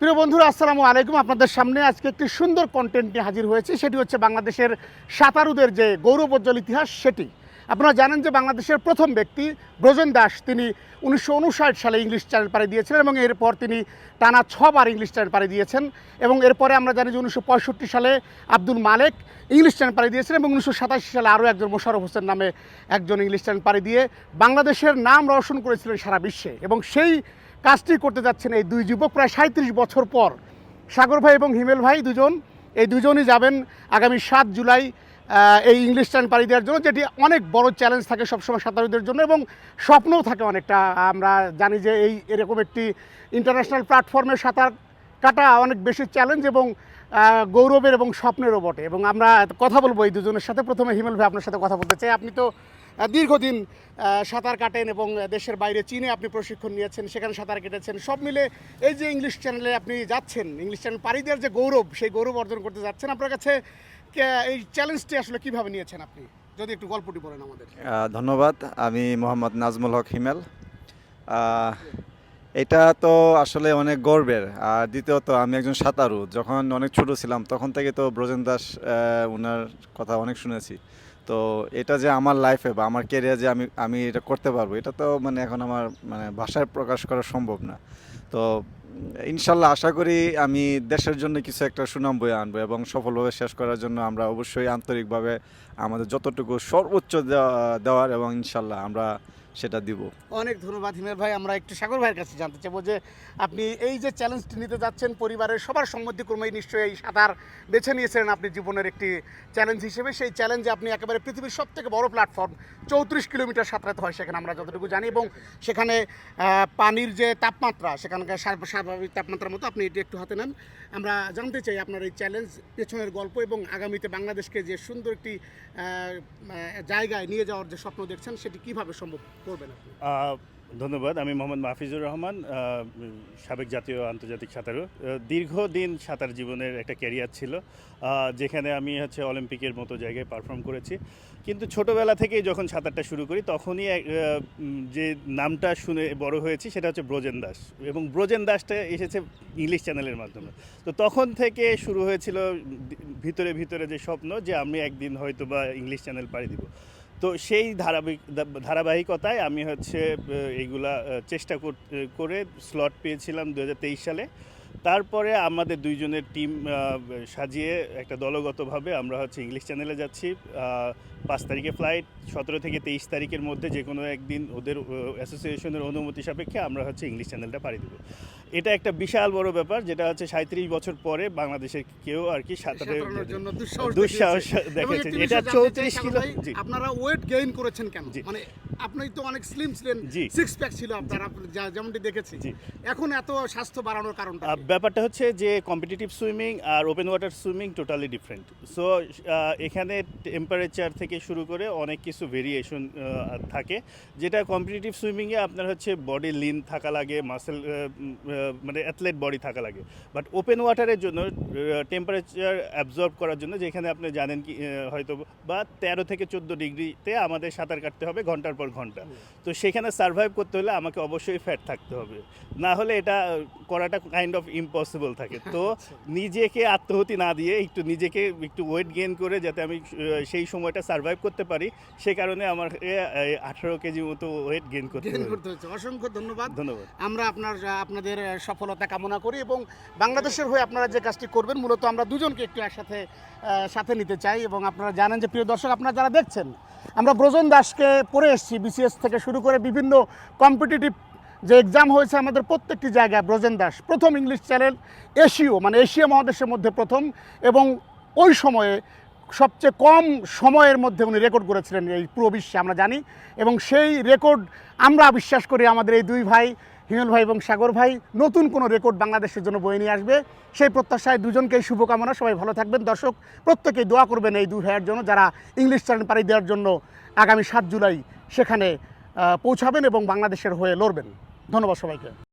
প্রিয় বন্ধুরা, আসসালামু আলাইকুম। আপনাদের সামনে আজকে একটি সুন্দর কন্টেন্ট নিয়ে হাজির হয়েছে। সেটি হচ্ছে বাংলাদেশের সাঁতারুদের যে গৌরবজ্জ্বল ইতিহাস, সেটি। আপনারা জানেন যে বাংলাদেশের প্রথম ব্যক্তি ব্রজেন দাস, তিনি উনিশশো উনষাট সালে ইংলিশ চ্যানেল পাড়ি দিয়েছিলেন এবং এরপর তিনি টানা ছবার ইংলিশ চ্যানেল পাড়ি দিয়েছেন এবং এরপরে আমরা জানি যে উনিশশো পঁয়ষট্টি সালে আব্দুল মালেক ইংলিশ চ্যানেল পাড়ি দিয়েছিলেন এবং উনিশশো সাতাশি সালে আরও একজন মোশারফ হোসেন নামে একজন ইংলিশ চ্যানেল পাড়ি দিয়ে বাংলাদেশের নাম রোশন করেছিলেন সারা বিশ্বে এবং সেই কাজটি করতে যাচ্ছেন এই দুই যুবক। প্রায় সাঁত্রিশ বছর পর সাগর ভাই এবং হিমেল ভাই দুজন, এই দুজনই যাবেন আগামী সাত জুলাই এই ইংলিশ টান পাড়ি দেওয়ার জন্য, যেটি অনেক বড় চ্যালেঞ্জ থাকে সবসময় সাঁতারুদের জন্য এবং স্বপ্নও থাকে অনেকটা। আমরা জানি যে এই এরকম একটি ইন্টারন্যাশনাল প্ল্যাটফর্মে সাঁতার কাটা অনেক বেশি চ্যালেঞ্জ এবং গৌরবের এবং স্বপ্নেরও বটে। এবং আমরা কথা বলব এই দুজনের সাথে। প্রথমে হিমেল ভাই আপনার সাথে কথা বলতে চাই। আপনি তো দীর্ঘদিন সাঁতার কাটেন এবং দেশের বাইরে চীনে আপনি প্রশিক্ষণ নিয়েছেন, সেখানে সাঁতার কেটেছেন, সব মিলে এই যে ইংলিশ চ্যানেলে আপনি যাচ্ছেন ইংলিশ চ্যানেল পাড়ি দেওয়ার যে গৌরব, সেই গৌরব অর্জন করতে যাচ্ছেন, আপনার কাছে এই চ্যালেঞ্জটি আসলে কীভাবে নিয়েছেন আপনি? যদি একটু গল্পটি বলেন আমাদের। ধন্যবাদ, আমি মোহাম্মদ নাজমুল হক হিমেল। এটা তো আসলে অনেক গর্বের, আর দ্বিতীয়ত আমি একজন সাঁতারু, যখন অনেক ছোট ছিলাম, তখন থেকে তো ব্রজেন দাস ওনার কথা অনেক শুনেছি। তো এটা যে আমার লাইফে বা আমার কেরিয়ার যে আমি আমি এটা করতে পারব, এটা তো মানে এখন আমার মানে ভাষায় প্রকাশ করা সম্ভব না। তো ইনশাল্লাহ আশা করি আমি দেশের জন্য কিছু একটা সুনাম বয়ে আনব এবং সফলভাবে শেষ করার জন্য আমরা অবশ্যই আন্তরিকভাবে আমাদের যতটুকু সর্বোচ্চ দেওয়ার এবং ইনশাল্লাহ আমরা সেটা দিব। অনেক ধন্যবাদ হিমেল ভাই, আমরা একটু সাগর ভাইয়ের কাছে জানতে চাইব যে আপনি এই যে চ্যালেঞ্জটি নিতে যাচ্ছেন পরিবারের সবার সম্মতিক্রমেই নিশ্চয়ই এই সাঁতার বেছে নিয়েছিলেন আপনি জীবনের একটি চ্যালেঞ্জ হিসেবে। সেই চ্যালেঞ্জে আপনি একেবারে পৃথিবীর সব থেকে বড় প্ল্যাটফর্ম চৌত্রিশ কিলোমিটার সাঁতরাতে হয় সেখানে আমরা যতটুকু জানি এবং সেখানে পানির যে তাপমাত্রা, সেখানকার স্বাভাবিক- তাপমাত্রার মতো আপনি এটি একটু হাতে নেন। আমরা জানতে চাই আপনার এই চ্যালেঞ্জ পেছনের গল্প এবং আগামীতে বাংলাদেশকে যে সুন্দর একটি জায়গায় নিয়ে যাওয়ার যে স্বপ্ন দেখছেন সেটি কীভাবে সম্ভব? করবেন ধন্যবাদ। আমি মোহাম্মদ মাহফিজুর রহমান সাবেক জাতীয় আন্তর্জাতিক সাঁতারু। দীর্ঘদিন সাঁতার জীবনের একটা ক্যারিয়ার ছিল যেখানে আমি হচ্ছে অলিম্পিকের মতো জায়গায় পারফর্ম করেছি। কিন্তু ছোটোবেলা থেকেই যখন সাঁতারটা শুরু করি, তখনই যে নামটা শুনে বড় হয়েছি সেটা হচ্ছে ব্রজেন দাস। এবং ব্রজেন দাসটা এসেছে ইংলিশ চ্যানেলের মাধ্যমে। তো তখন থেকে শুরু হয়েছিল ভিতরে ভিতরে যে স্বপ্ন যে আমি একদিন হয়তো বা ইংলিশ চ্যানেল পাড়ি দিব। তো সেই ধারাবাহিক ধারাবাহিকতায় আমি হচ্ছে এইগুলা চেষ্টা করে স্লট পেয়েছিলাম দু হাজার তেইশ সালে। তারপরে আমাদের দুইজনের টিম সাজিয়ে একটা দলগতভাবে আমরা হচ্ছে ইংলিশ চ্যানেলে যাচ্ছি পাঁচ তারিখে ফ্লাইট সতেরো থেকে তেইশ তারিখের মধ্যে যে কোনো একদিন ওদের অ্যাসোসিয়েশনের অনুমতি সাপেক্ষে আমরা হচ্ছে ইংলিশ চ্যানেলটা পাড়ি দেবো এটা একটা বিশাল বড় ব্যাপার যেটা হচ্ছে সাঁত্রিশ বছর পরে বাংলাদেশের কেউ আর কি সাঁতারের দুঃসাহস দেখাচ্ছে এটা চৌত্রিশ কিলো আপনারা ওয়েট গেইন করেছেন কেন জি। মানে আপনি তো অনেক স্লিম ছিলেন। সিক্স প্যাক ছিল আপনার যেমনটি দেখেছি। এখন এত স্বাস্থ্য বাড়ানোর কারণটা? ব্যাপারটা হচ্ছে যে কম্পিটিটিভ সুইমিং আর open water swimming totally different so এখানে টেম্পারেচার থেকে শুরু করে অনেক কিছু ভেরিয়েশন থাকে। যেটা কম্পিটিটিভ সুইমিংয়ে আপনার হচ্ছে বডি লিন থাকা লাগে মাসেল মানে অ্যাথলেট বডি থাকা লাগে। বাট ওপেন ওয়াটারের জন্য টেম্পারেচার অ্যাবজর্ব করার জন্য, যেখানে আপনি জানেন কি হয়তো বা তেরো থেকে চোদ্দ ডিগ্রিতে আমাদের সাঁতার কাটতে হবে ঘণ্টার পর ঘণ্টা। তো সেখানে সার্ভাইভ করতে হলে আমাকে অবশ্যই ফ্যাট থাকতে হবে। না হলে এটা করাটা কাইন্ড অফ ইম্পসিবল থাকে। তো নিজেকে আত্মহতি না দিয়ে একটু নিজেকে একটু ওয়েট গেইন করে যাতে আমি সেই সময়টা সার্ভাইভ করতে পারি সে কারণে আমার আঠারো কেজি মতো ওয়েট গেইন করতে করতে হচ্ছে অসংখ্য ধন্যবাদ। ধন্যবাদ। আমরা আপনার আপনাদের সফলতা কামনা করি এবং বাংলাদেশের হয়ে আপনারা যে কাজটি করবেন মূলত আমরা দুজনকে একটু একসাথে সাথে নিতে চাই এবং আপনারা জানেন যে প্রিয় দর্শক আপনারা যারা দেখছেন আমরা ব্রজন দাসকে পড়ে এসেছি বিসিএস থেকে শুরু করে বিভিন্ন কম্পিটিটিভ যে এক্সাম হয়েছে আমাদের প্রত্যেকটি জায়গায়, ব্রজেন দাস, প্রথম ইংলিশ চ্যানেল এশীয় মানে এশিয়া মহাদেশের মধ্যে প্রথম এবং ওই সময়ে সবচেয়ে কম সময়ের মধ্যে উনি রেকর্ড করেছিলেন এই পুরো বিশ্বে, আমরা জানি। এবং সেই রেকর্ড আমরা বিশ্বাস করি আমাদের এই দুই ভাই, হিমেল ভাই এবং সাগর ভাই, নতুন কোনো রেকর্ড বাংলাদেশের জন্য বয়ে নিয়ে আসবে। সেই প্রত্যাশায় দুজনকেই শুভকামনা, সবাই ভালো থাকবেন। দর্শক, প্রত্যেকেই দোয়া করবেন এই দুই ভাইয়ের জন্য, যারা ইংলিশ চ্যানেল পাড়ি দেওয়ার জন্য আগামী সাত জুলাই সেখানে পৌঁছাবেন এবং বাংলাদেশের হয়ে লড়বেন। ধন্যবাদ সবাইকে।